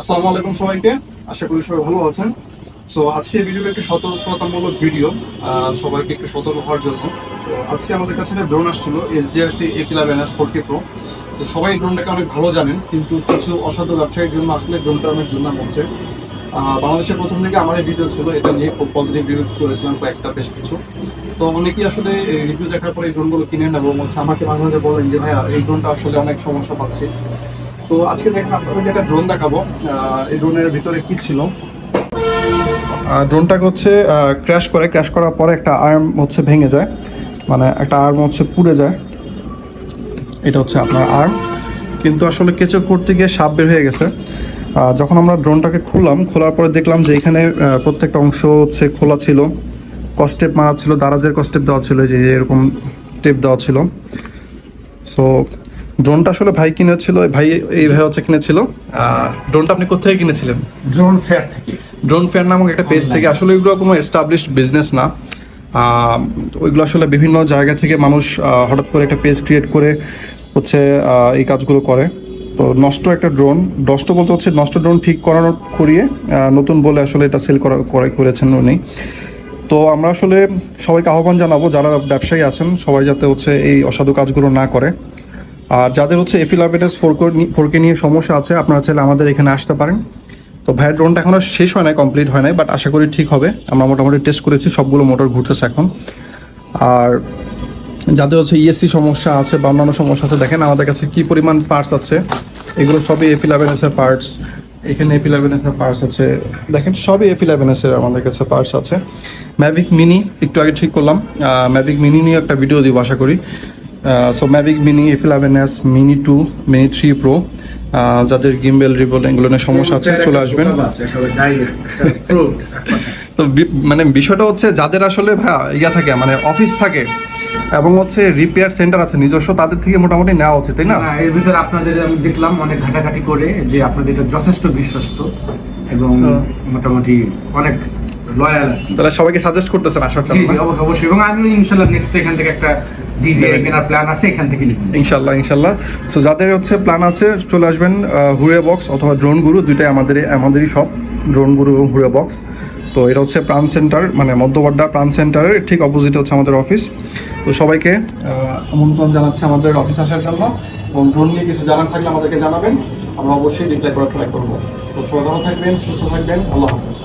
আসসালামু আলাইকুম সবাইকে। আশা করি সবাই ভালো আছেন। সো আজকে ভিডিওটা একটু সতর্কতামূলক ভিডিও সবাইকে একটু সতর্ক হওয়ার জন্য। আজকে আমাদের কাছে একটা ড্রোন আসছিল SGRC F eleven S four K pro তো সবাই ড্রোনটাকে অনেক ভালো জানেন কিন্তু কিছু অসাধু ব্যবসায়ীর জন্য আসলে ড্রোনটা অনেক দুর্নাম হচ্ছে। আহ, বাংলাদেশে প্রথম থেকে আমার এই ভিডিও ছিল এটা নিয়ে খুব পজিটিভ রিভিউ করেছিলাম কয়েকটা বেশ কিছু। তো অনেকেই আসলে রিভিউ দেখার পরে এই ড্রোনগুলো কিনে নেব হচ্ছে আমাকে মাঝে মাঝে বলেন যে ভাইয়া এই ড্রোনটা আসলে অনেক সমস্যা পাচ্ছি। তো আজকে দেখেন একটা ড্রোন দেখাবো এই ড্রোনের ভিতরে কি ছিল। ড্রোনটাকে হচ্ছে ক্র্যাশ করে। ক্র্যাশ করার পরে একটা আর্ম হচ্ছে ভেঙে যায়। মানে একটা আর্ম হচ্ছে পুড়ে যায়। এটা হচ্ছে আপনার আর্ম কিন্তু আসলে কেঁচো করতে গিয়ে সাপ বের হয়ে গেছে। যখন আমরা ড্রোনটাকে খুললাম, খোলার পরে দেখলাম যে এখানে প্রত্যেকটা অংশ হচ্ছে খোলা ছিল। কস্টেপ মারা ছিল, দারাজের কস্টেপ দেওয়া ছিল যে এরকম টেপ দেওয়া ছিল। সো ড্রোনটা আসলে ভাই কিনেছিল ভাই এই ভাই হচ্ছে কিনেছিল। ড্রোনটা আপনি কোথায় কিনেছিলেন? ড্রোন ফেয়ার থেকে। ড্রোন ফেয়ার নামক একটা পেজ থেকে। আসলে এগুলো কোনো এস্টাবলিশড বিজনেস না। ওইগুলো আসলে বিভিন্ন জায়গা থেকে মানুষ হঠাৎ করে একটা পেজ ক্রিয়েট করে হচ্ছে এই কাজগুলো করে। তো নষ্ট একটা ড্রোন নষ্ট বলতে হচ্ছে নষ্ট ড্রোন ঠিক করানো করিয়ে নতুন বলে আসলে এটা সেল করা করে করেছেন উনি। তো আমরা আসলে সবাইকে আহ্বান জানাব যারা ব্যবসায়ী আছেন সবাই যাতে হচ্ছে এই অসাধু কাজগুলো না করে। আর যাদের হচ্ছে এফিলাবেটাস ফোরকে নিয়ে সমস্যা আছে, আপনারা চাইলে আমাদের এখানে আসতে পারেন। তো ভাইয়ের ড্রোনটা এখনও শেষ হয় নাই কমপ্লিট হয় নাই বাট আশা করি ঠিক হবে। আমরা মোটামুটি টেস্ট করেছি, সবগুলো মোটর ঘুরতেছে এখন। আর যাদের হচ্ছে ইএসসি সমস্যা আছে বা অন্যান্য সমস্যা আছে, দেখেন আমাদের কাছে কি পরিমাণ পার্টস আছে। এগুলো সবই এফ ইলেভেনএসের পার্টস এখানে এফ ইলেভেনএসের পার্টস আছে। দেখেন, সবই এফ ইলেভেনএসের আমাদের কাছে পার্টস আছে। ম্যাভিক মিনি একটু আগে ঠিক করলাম। ম্যাভিক মিনি নিয়ে একটা ভিডিও দিব, আশা করি। So Mavic mini F eleven S mini two mini three pro যাদের গিম্বেল রিবল এগুলো নিয়ে সমস্যা আছে চলে আসবেন। তো মানে বিষয়টা হচ্ছে যাদের আসলে ভাইয়া ইয়া থাকে মানে অফিস থাকে এবং হচ্ছে রিপেয়ার সেন্টার আছে নিজস্ব তাদের থেকে মোটামুটি নেওয়া উচিত তাই না? না এর ভিতরে আপনাদের আমি দেখলাম অনেক ঘাটাঘাটি করে যে আপনাদের এটা যথেষ্ট বিশ্বস্ত এবং হ্যাঁ। মোটামুটি অনেক লয়াল তাহলে সবাইকে সাজেস্ট করতেছেন জি জি অবশ্যই এবং আমি ইনশাল্লাহ নেক্সট এখান থেকে একটা ডিজে কেনার প্ল্যান আছে এখান থেকে নিব। ইনশাল্লাহ ইনশাল্লাহ। তো যাদের হচ্ছে প্ল্যান আছে চলে আসবেন হুড়ে বক্স অথবা ড্রোন গুরু দুইটাই আমাদের আমাদেরই সব ড্রোন গুরু এবং হুড়ে বক্স তো এটা হচ্ছে প্রাণ সেন্টার মানে মধ্যবাড্ডা প্রাণ সেন্টারের ঠিক অপোজিটে হচ্ছে আমাদের অফিস তো সবাইকে আমন্ত্রণ জানাচ্ছি আমাদের অফিস আসার জন্য এবং ড্রোন নিয়ে কিছু জানার থাকলে আমাদেরকে জানাবেন। আমরা অবশ্যই রিপ্লাই করার ট্রাই করব। তো সবাই ভালো থাকবেন সুস্থ থাকবেন। আল্লাহ হাফিজ।